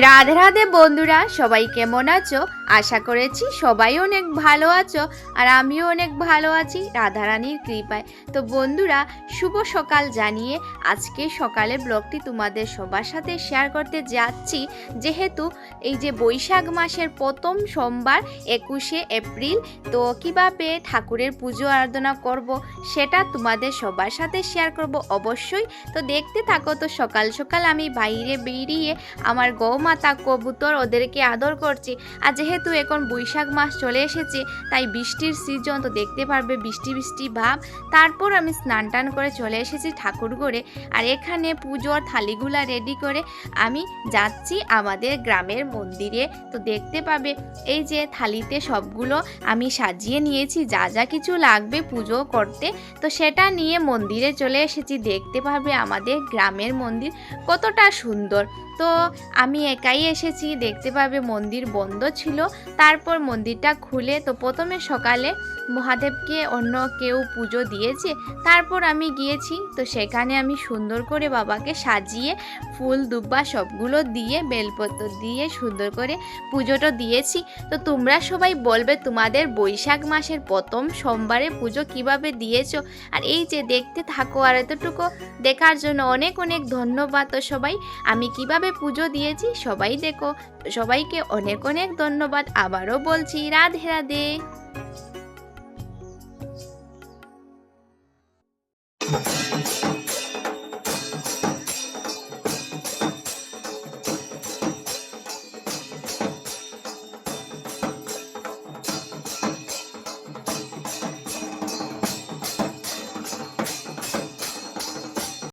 রাধে রাধে বন্ধুরা সবাই কেমন আছো? আশা করেছি সবাই অনেক ভালো আছো আর আমিও অনেক ভালো আছি, রাধারানীর কৃপায়। তো বন্ধুরা, শুভ সকাল জানিয়ে আজকে সকালে ব্লগটি তোমাদের সবার সাথে শেয়ার করতে যাচ্ছি। যেহেতু এই যে বৈশাখ মাসের প্রথম সোমবার, একুশে এপ্রিল, তো কীভাবে ঠাকুরের পুজো আরাধনা করব সেটা তোমাদের সবার সাথে শেয়ার করব অবশ্যই। তো দেখতে থাকো তো সকাল সকাল আমি বাইরে বেরিয়ে আমার গৌমাতা কবুতর ওদেরকে আদর করছি। আর যেহেতু এখন বৈশাখ মাস চলে এসেছে, তাই বৃষ্টির সিজন তো দেখতে পারবে বৃষ্টি বৃষ্টি ভাব। তারপর আমি স্নান টান করে চলে এসেছি ঠাকুর ঘরে, আর এখানে পুজোর থালিগুলা রেডি করে আমি যাচ্ছি আমাদের গ্রামের মন্দিরে। তো দেখতে পাবে, এই যে থালিতে সবগুলো আমি সাজিয়ে নিয়েছি, যা যা কিছু লাগবে পুজো করতে। তো সেটা নিয়ে মন্দিরে চলে এসেছি, দেখতে পাবে আমাদের গ্রামের মন্দির কতটা সুন্দর। তো আমি একাই এসেছি, দেখতে পাবে মন্দির বন্ধ ছিল তারপর মন্দিরটা খুলে তো প্রথমে সকালে মহাদেবকে অন্য কেউ পুজো দিয়েছে, তারপর আমি গিয়েছি। তো সেখানে আমি সুন্দর করে বাবাকে সাজিয়ে ফুল, দুব্বা সবগুলো দিয়ে, বেলপত্র দিয়ে সুন্দর করে পুজোটা দিয়েছি। তো তোমরা সবাই বলবে তোমাদের বৈশাখ মাসের প্রথম সোমবারে পুজো কীভাবে দিয়েছ? আর এই যে দেখতে থাকো আর এতটুকু দেখার জন্য অনেক অনেক ধন্যবাদ। তো সবাই, আমি কীভাবে পুজো দিয়েছি সবাই দেখো। সবাইকে অনেক অনেক ধন্যবাদ। ধন্যবাদ আবারও বলছি রাধে রাধে